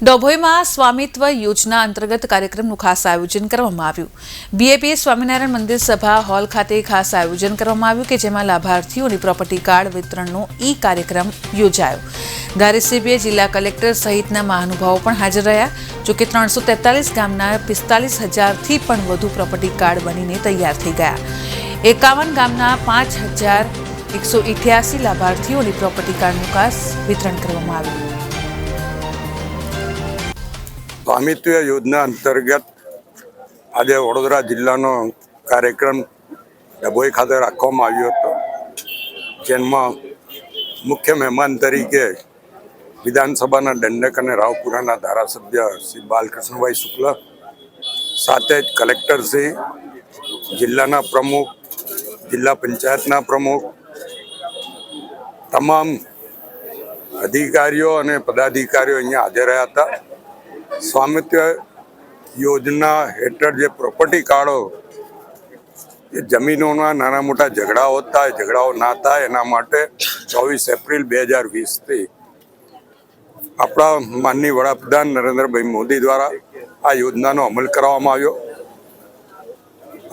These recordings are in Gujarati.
ડભોઈમાં સ્વામિત્વ યોજના અંતર્ગત કાર્યક્રમનું ખાસ આયોજન કરવામાં આવ્યું. બીએપી સ્વામિનારાયણ મંદિર સભા હોલ ખાતે ખાસ આયોજન કરવામાં આવ્યું કે જેમાં લાભાર્થીઓની પ્રોપર્ટી કાર્ડ વિતરણનો ઈ કાર્યક્રમ યોજાયો. ધારાસભ્ય જિલ્લા કલેક્ટર સહિતના મહાનુભાવો પણ હાજર રહ્યા, જોકે ત્રણસો તેતાલીસ ગામના પિસ્તાલીસ હજારથી પણ વધુ પ્રોપર્ટી કાર્ડ બનીને તૈયાર થઈ ગયા. એકાવન ગામના પાંચ હજાર એકસો ઇઠ્યાસી લાભાર્થીઓની પ્રોપર્ટી કાર્ડનું ખાસ વિતરણ કરવામાં આવ્યું. સ્વામિત્વ યોજના અંતર્ગત આજે વડોદરા જિલ્લાનો કાર્યક્રમ ડભોઈ ખાતે રાખવામાં આવ્યો હતો, જેમાં મુખ્ય મહેમાન તરીકે વિધાનસભાના દંડક અને રાવપુરાના ધારાસભ્ય શ્રી બાલકૃષ્ણભાઈ શુક્લ, સાથે જ કલેક્ટરશ્રી જિલ્લાના પ્રમુખ, જિલ્લા પંચાયતના પ્રમુખ, તમામ અધિકારીઓ અને પદાધિકારીઓ અહીંયા હાજર રહ્યા હતા. સ્વામિત્વ યોજના હેઠળ જે પ્રોપર્ટી કાર્ડો એ જમીનોના નાના મોટા ઝઘડાઓ થાય, ઝઘડાઓ ના થાય, એના માટે ચોવીસ એપ્રિલ બે હજાર વીસથી આપણા માનની વડાપ્રધાન નરેન્દ્રભાઈ મોદી દ્વારા આ યોજનાનો અમલ કરવામાં આવ્યો.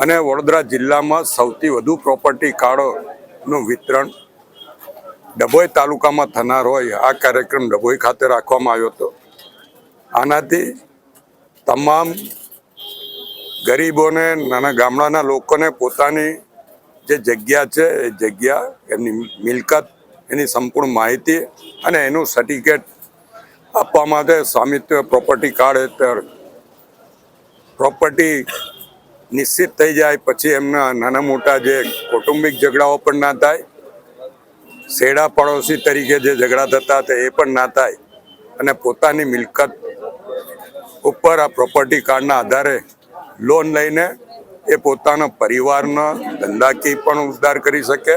અને વડોદરા જિલ્લામાં સૌથી વધુ પ્રોપર્ટી કાર્ડોનું વિતરણ ડભોઈ તાલુકામાં થનાર હોય, આ કાર્યક્રમ ડભોઈ ખાતે રાખવામાં આવ્યો હતો. આનાથી તમામ ગરીબોને નાના ગામડાના લોકોને પોતાની જે જગ્યા છે, એ જગ્યા એની મિલકત, એની સંપૂર્ણ માહિતી અને એનું સર્ટિફિકેટ આપવા માટે સ્વામિત્વ પ્રોપર્ટી કાર્ડ હેઠળ પ્રોપર્ટી નિશ્ચિત થઈ જાય, પછી એમના નાના મોટા જે કૌટુંબિક ઝઘડાઓ પણ ના થાય, શેડા પડોશી તરીકે જે ઝઘડા થતા હતા એ પણ ના થાય, અને પોતાની મિલકત ઉપર આ પ્રોપર્ટી કાર્ડના આધારે લોન લઈને એ પોતાના પરિવારનો ધંધાકીય પણ ઉદ્ધાર કરી શકે.